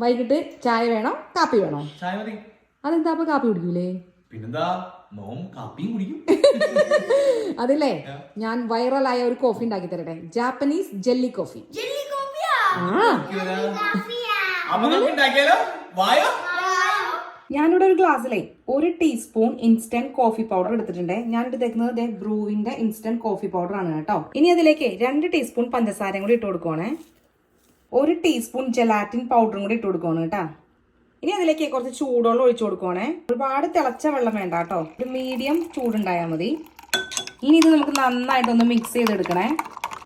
വൈകിട്ട് ചായ വേണോ? കാപ്പി വേണോ? ചായ മതി. അതെന്താ അപ്പൊ കാപ്പി കുടിക്കൂലേ? പിന്നെന്താ? നോം കാപ്പിയും കുടിക്കും. അതില്ലേ? ഞാൻ വൈറലായ ഒരു കോഫി ഉണ്ടാക്കി തരട്ടെ. ജാപ്പനീസ് ജെല്ലി കോഫി ഞാനിവിടെ ഒരു ഗ്ലാസ്സിലെ ഒരു ടീസ്പൂൺ ഇൻസ്റ്റന്റ് കോഫി പൗഡർ എടുത്തിട്ടുണ്ട്. ഞാൻ എടുത്തേക്കുന്നത് ദേ ബ്രൂവിന്റെ ഇൻസ്റ്റന്റ് കോഫി പൗഡർ ആണ് കേട്ടോ. ഇനി അതിലേക്ക് രണ്ട് ടീസ്പൂൺ പഞ്ചസാരയും കൂടി ഇട്ട് കൊടുക്കുവാണേ. ഒരു ടീസ്പൂൺ ജെലാറ്റിൻ പൗഡറും കൂടി ഇട്ട് കൊടുക്കുവാണ് കേട്ടോ. ഇനി അതിലേക്ക് കുറച്ച് ചൂടുവെള്ളം ഒഴിച്ചു കൊടുക്കുവാണേ. ഒരുപാട് തിളച്ച വെള്ളം വേണ്ട കേട്ടോ. ഒരു മീഡിയം ചൂടുണ്ടായാൽ മതി. ഇനി ഇത് നമുക്ക് നന്നായിട്ടൊന്ന് മിക്സ് ചെയ്തെടുക്കണേ.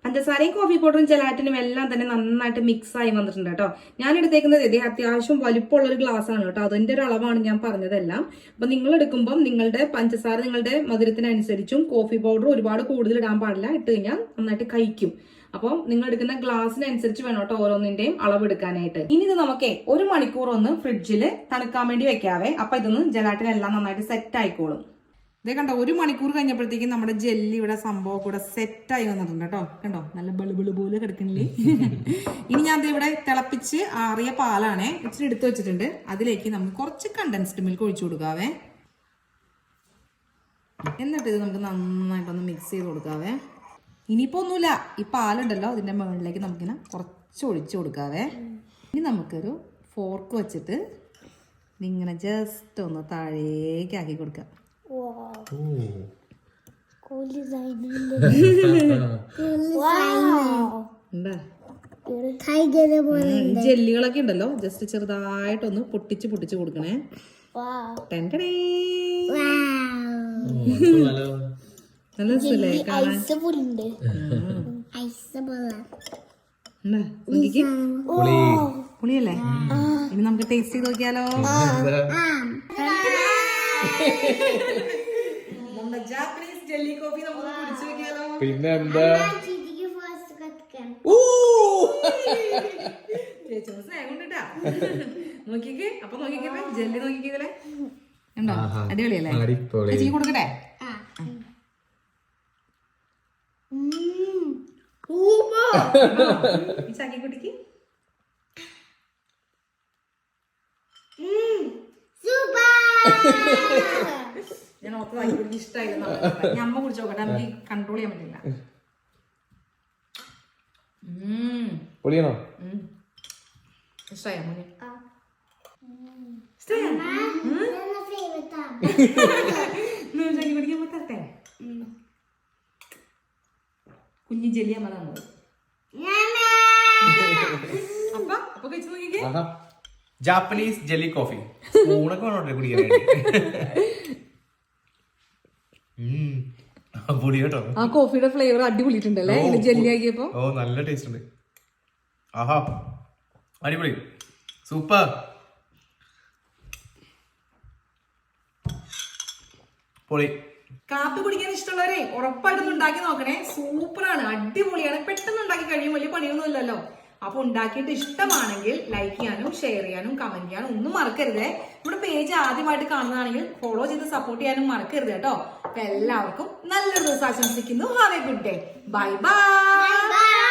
പഞ്ചസാരയും കോഫി പൗഡറും ജലാറ്റിനും എല്ലാം തന്നെ നന്നായിട്ട് മിക്സ് ആയി വന്നിട്ടുണ്ട് കേട്ടോ. ഞാൻ എടുത്തേക്കുന്നത് ഇതേ അത്യാവശ്യം വലിപ്പമുള്ള ഒരു ഗ്ലാസ് ആണ് കേട്ടോ. അതിന്റെ ഒരു അളവാണ് ഞാൻ പറഞ്ഞതെല്ലാം. അപ്പൊ നിങ്ങൾ എടുക്കുമ്പോൾ നിങ്ങളുടെ പഞ്ചസാര നിങ്ങളുടെ മധുരത്തിനനുസരിച്ചും കോഫി പൗഡർ ഒരുപാട് കൂടുതൽ ഇടാൻ പാടില്ല. ഇട്ട് കഴിഞ്ഞാൽ നന്നായിട്ട് കഴിക്കും. അപ്പോൾ നിങ്ങൾ എടുക്കുന്ന ഗ്ലാസ്സിനനുസരിച്ച് വേണം കേട്ടോ ഓരോന്നിന്റെയും അളവ് എടുക്കാനായിട്ട്. ഇനി ഇത് നമുക്ക് ഒരു മണിക്കൂർ ഒന്ന് ഫ്രിഡ്ജിൽ തണുക്കാൻ വേണ്ടി വെക്കാവേ. അപ്പൊ ഇതൊന്ന് ജലാറ്റിനെല്ലാം നന്നായിട്ട് സെറ്റ് ആയിക്കോളും. ഇതേ കണ്ടോ ഒരു മണിക്കൂർ കഴിഞ്ഞപ്പോഴത്തേക്കും നമ്മുടെ ജെല്ലി ഇവിടെ സംഭവം കൂടെ സെറ്റായി വന്നിട്ടുണ്ട് കേട്ടോ. കണ്ടോ നല്ല ബിൾ ബിൾ പോലെ കിടക്കണില്ലേ ഇനി ഞാൻ ഇവിടെ തിളപ്പിച്ച് ആറിയ പാലാണേ ഇച്ചിരി എടുത്തു വെച്ചിട്ടുണ്ട്. അതിലേക്ക് നമുക്ക് കുറച്ച് കണ്ടൻസ്ഡ് മിൽക്ക് ഒഴിച്ചു കൊടുക്കാവേ. എന്നിട്ട് ഇത് നമുക്ക് നന്നായിട്ടൊന്ന് മിക്സ് ചെയ്ത് കൊടുക്കാവേ. ഇനിയിപ്പോൾ ഒന്നുമില്ല. ഈ പാലുണ്ടല്ലോ അതിന്റെ മുകളിലേക്ക് നമുക്കിങ്ങനെ കുറച്ച് ഒഴിച്ചു കൊടുക്കാവേ. ഇനി നമുക്കൊരു ഫോർക്ക് വെച്ചിട്ട് ഇങ്ങനെ ജസ്റ്റ് ഒന്ന് താഴേക്ക് ആക്കി കൊടുക്കാം. ഈ ജെല്ലികളൊക്കെ ഉണ്ടല്ലോ. ജസ്റ്റ് ചെറുതായിട്ടൊന്ന് പൊട്ടിച്ച് പൊട്ടിച്ച് കൊടുക്കണേ. നല്ല നോക്കിക്ക്. പുളിയല്ലേ? ഇനി നമുക്ക് ടേസ്റ്റ് ചെയ്ത് നോക്കിയാലോ. ജാപ്പനീസ് ജെല്ലി കോഫി നമുക്ക് കുടിച്ചു നോക്കിയാലോ? പിന്നെ എന്താ ചിരിക്ക് ഫസ്റ്റ് കത്തിക്കാൻ. ചേച്ചി സ്നേഹം കൊണ്ടിട്ടാ. നോക്കിക്കേ. അപ്പൊ നോക്കിക്കേ ജെല്ലി നോക്കിക്കേ ഉണ്ടോ? അടിപൊളിയല്ലേ? അടിപൊളി. ചേച്ചിക്ക് കൊടുക്കട്ടെ? ഈ ചാക്കി ഓർത്ത് വാങ്ങി കുടിക്ക് ഇഷ്ടമായില്ല ഞാൻ അമ്മ കുടിച്ചു നോക്കട്ടെ നമുക്ക് കൺട്രോൾ ചെയ്യാൻ പറ്റില്ല. ഉം. പൊളിയണോ? ഉം. ഇഷ്ടായോ മോനെ? കുടിക്കാൻ കുഞ്ഞി ജെല്ലി അമ്മ തന്നത് അപ്പൊ അപ്പൊ കഴിച്ചു നോക്കിക്കേ. Japanese jelly coffee. സ്പൂണൊക്കെ വേണോട്ടെ കുടിക്കാനായിട്ട് ആ, കേട്ടോ ആ കോഫിയുടെ ഫ്ലേവർ അടിപൊളിയിട്ടുണ്ടല്ലേ? ഇത് ജെല്ലി ഓ നല്ല ടേസ്റ്റ് ഉണ്ട്. ആഹാ. അടിപൊളി. സൂപ്പർ. പൊളി. കാപ്പി കുടിക്കാൻ ഇഷ്ടമുള്ളവരെ ഉറപ്പായിട്ടും ഉണ്ടാക്കി നോക്കണേ. സൂപ്പറാണ്. അടിപൊളിയാണ്. പെട്ടെന്ന് ഉണ്ടാക്കി കഴിയും. വലിയ പണിയൊന്നും ഇല്ലല്ലോ. അപ്പൊ ഉണ്ടാക്കിയിട്ട് ഇഷ്ടമാണെങ്കിൽ ലൈക്ക് ചെയ്യാനും ഷെയർ ചെയ്യാനും കമന്റ് ചെയ്യാനും ഒന്നും മറക്കരുത്. നമ്മുടെ പേജ് ആദ്യമായിട്ട് കാണുന്നതാണെങ്കിൽ ഫോളോ ചെയ്ത് സപ്പോർട്ട് ചെയ്യാനും മറക്കരുത് കേട്ടോ അപ്പൊ എല്ലാവർക്കും നല്ലൊരു ദിവസം ആശംസിക്കുന്നു. Have a good day bye bye.